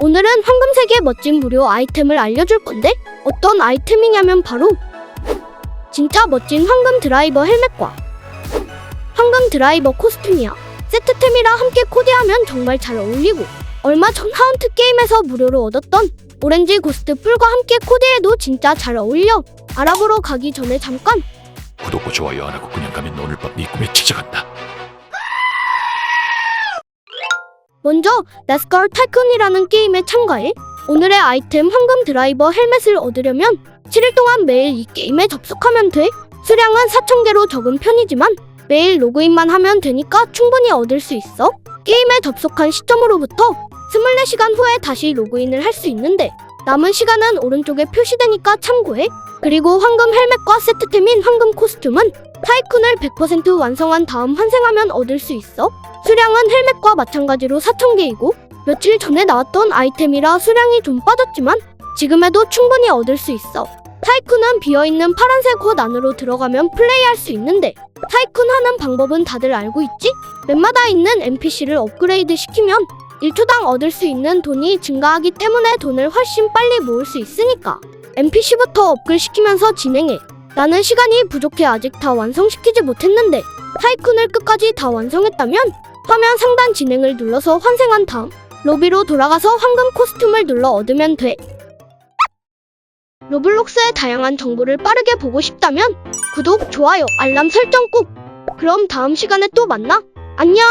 오늘은 황금색의 멋진 무료 아이템을 알려줄 건데 어떤 아이템이냐면 바로 진짜 멋진 황금 드라이버 헬멧과 황금 드라이버 코스튬이야. 세트템이라 함께 코디하면 정말 잘 어울리고 얼마 전 하운트 게임에서 무료로 얻었던 오렌지 고스트 뿔과 함께 코디해도 진짜 잘 어울려. 알아보러 가기 전에 잠깐 구독과 좋아요 안 하고 그냥 가면 오늘 밤네 꿈에 찾아간다. 먼저 나스컬 타이쿤이라는 게임에 참가해 오늘의 아이템 황금 드라이버 헬멧을 얻으려면 7일 동안 매일 이 게임에 접속하면 돼. 수량은 4,000개로 적은 편이지만 매일 로그인만 하면 되니까 충분히 얻을 수 있어. 게임에 접속한 시점으로부터 24시간 후에 다시 로그인을 할 수 있는데 남은 시간은 오른쪽에 표시되니까 참고해. 그리고 황금 헬멧과 세트템인 황금 코스튬은 타이쿤을 100% 완성한 다음 환생하면 얻을 수 있어. 수량은 헬멧과 마찬가지로 4,000개이고 며칠 전에 나왔던 아이템이라 수량이 좀 빠졌지만 지금에도 충분히 얻을 수 있어. 타이쿤은 비어있는 파란색 곳 안으로 들어가면 플레이할 수 있는데 타이쿤 하는 방법은 다들 알고 있지? 맵마다 있는 NPC를 업그레이드 시키면 1초당 얻을 수 있는 돈이 증가하기 때문에 돈을 훨씬 빨리 모을 수 있으니까 NPC부터 업글 시키면서 진행해. 나는 시간이 부족해 아직 다 완성시키지 못했는데 타이쿤을 끝까지 다 완성했다면 화면 상단 진행을 눌러서 환생한 다음 로비로 돌아가서 황금 코스튬을 눌러 얻으면 돼. 로블록스의 다양한 정보를 빠르게 보고 싶다면 구독, 좋아요, 알람 설정 꾹! 그럼 다음 시간에 또 만나. 안녕!